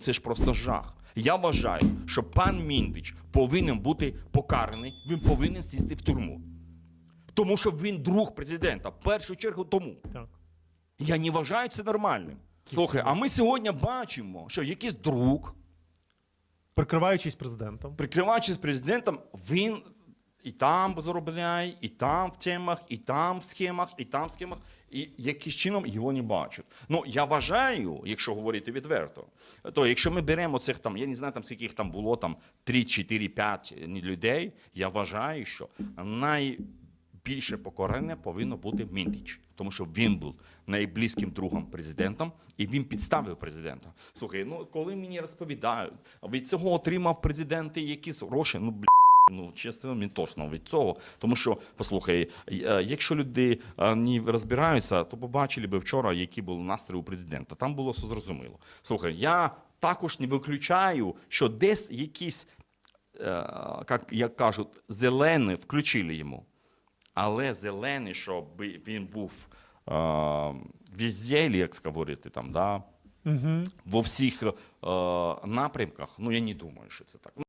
Це ж просто жах. Я вважаю, що пан Міндич повинен бути покараний, він повинен сісти в тюрму. Тому що він друг президента. В першу чергу тому. Так. Я не вважаю це нормальним. Слухай, а ми сьогодні бачимо, що якийсь друг, Прикриваючись президентом. прикриваючись президентом, він і там заробляє, і там в темах, і там в схемах, і там в схемах, і якимось чином його не бачать. Ну я вважаю, якщо говорити відверто, то якщо ми беремо цих там, я не знаю там скільки їх там було, там 3, 4, 5 людей, я вважаю, що найбільше покарання повинно бути Міндіч, тому що він був найблизьким другом президентом, і він підставив президента. Слухай, ну коли мені розповідають, від цього отримав президенти якісь гроші, ну бля. Ну, чесно, мені точно від цього. Тому що, послухай, е, якщо люди е, не розбираються, то побачили би вчора, який був настрій у президента. Там було все зрозуміло. Слухай, я також не виключаю, що десь якісь, е, як, як кажуть, зелені включили йому. Але зелений, щоб він був е, везде, як говорити, там, да, Угу. во всіх е, напрямках, ну я не думаю, що це так.